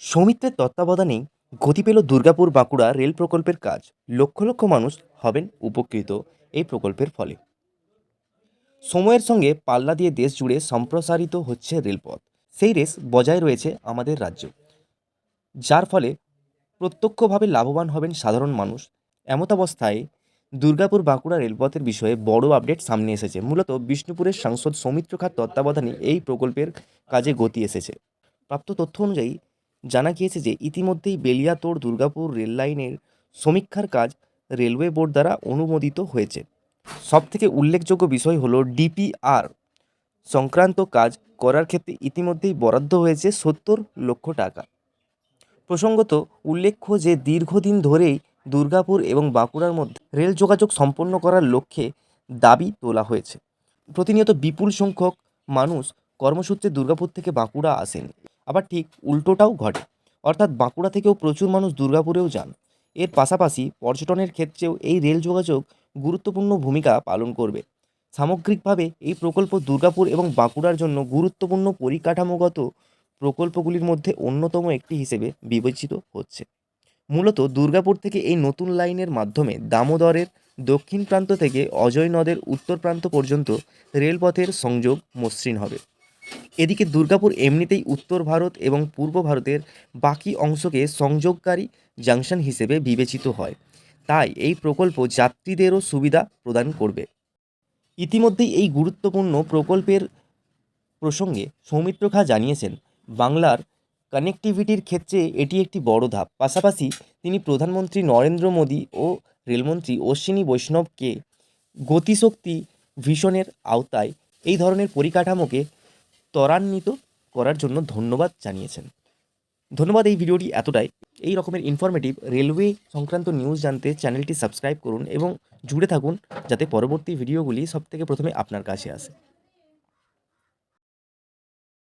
সৌমিত্রের তত্ত্বাবধানেই গতি পেল দুর্গাপুর বাঁকুড়া রেল প্রকল্পের কাজ। লক্ষ লক্ষ মানুষ হবেন উপকৃত এই প্রকল্পের ফলে। সময়ের সঙ্গে পাল্লা দিয়ে দেশ জুড়ে সম্প্রসারিত হচ্ছে রেলপথ। সেই রেস বজায় রয়েছে আমাদের রাজ্য। যার ফলে প্রত্যক্ষভাবে লাভবান হবেন সাধারণ মানুষ। এমতাবস্থায় দুর্গাপুর বাঁকুড়া রেলপথের বিষয়ে বড় আপডেট সামনে এসেছে। মূলত বিষ্ণুপুরের সাংসদ সৌমিত্র খার তত্ত্বাবধানে এই প্রকল্পের কাজে গতি এসেছে। প্রাপ্ত তথ্য অনুযায়ী জানা গিয়েছে যে ইতিমধ্যেই বেলিয়াতোড় দুর্গাপুর রেল লাইনের সমীক্ষার কাজ রেলওয়ে বোর্ড দ্বারা অনুমোদিত হয়েছে। সবথেকে উল্লেখযোগ্য বিষয় হলো ডিপিআর সংক্রান্ত কাজ করার ক্ষেত্রে ইতিমধ্যেই বরাদ্দ হয়েছে সত্তর লক্ষ টাকা। প্রসঙ্গত, উল্লেখ্য যে দীর্ঘদিন ধরেই দুর্গাপুর এবং বাঁকুড়ার মধ্যে রেল যোগাযোগ সম্পন্ন করার লক্ষ্যে দাবি তোলা হয়েছে। প্রতিনিয়ত বিপুল সংখ্যক মানুষ কর্মসূত্রে দুর্গাপুর থেকে বাঁকুড়া আসেন। আবার ঠিক উল্টোটাও ঘটে। অর্থাৎ বাঁকুড়া থেকেও প্রচুর মানুষ দুর্গাপুরেও যান। এর পাশাপাশি পর্যটনের ক্ষেত্রেও এই রেল যোগাযোগ গুরুত্বপূর্ণ ভূমিকা পালন করবে। সামগ্রিকভাবে এই প্রকল্প দুর্গাপুর এবং বাঁকুড়ার জন্য গুরুত্বপূর্ণ পরিকাঠামোগত প্রকল্পগুলির মধ্যে অন্যতম একটি হিসেবে বিবেচিত হচ্ছে। মূলত দুর্গাপুর থেকে এই নতুন লাইনের মাধ্যমে দামোদরের দক্ষিণ প্রান্ত থেকে অজয় নদের উত্তর প্রান্ত পর্যন্ত রেলপথের সংযোগ মসৃণ হবে। এদিকে দুর্গাপুর এমনিতেই উত্তর ভারত এবং পূর্ব ভারতের বাকি অংশকে সংযোগকারী জাংশন হিসেবে বিবেচিত হয়। তাই এই প্রকল্প যাত্রীদেরও সুবিধা প্রদান করবে। ইতিমধ্যেই এই গুরুত্বপূর্ণ প্রকল্পের প্রসঙ্গে সৌমিত্র খা জানিয়েছেন, বাংলার কানেক্টিভিটির ক্ষেত্রে এটি একটি বড় ধাপ। পাশাপাশি তিনি প্রধানমন্ত্রী নরেন্দ্র মোদী ও রেলমন্ত্রী অশ্বিনী বৈষ্ণবকে গতিশক্তি ভিশনের আওতায় এই ধরনের পরিকাঠামোকে ত্বরান্বিত করার জন্য ধন্যবাদ জানিয়েছেন। ধন্যবাদ এই ভিডিওটি এতটাই। এই রকমের ইনফরমেটিভ রেলওয়ে সংক্রান্ত নিউজ জানতে চ্যানেলটি সাবস্ক্রাইব করুন এবং জুড়ে থাকুন যাতে পরবর্তী ভিডিওগুলি সবথেকে প্রথমে আপনার কাছে আসে।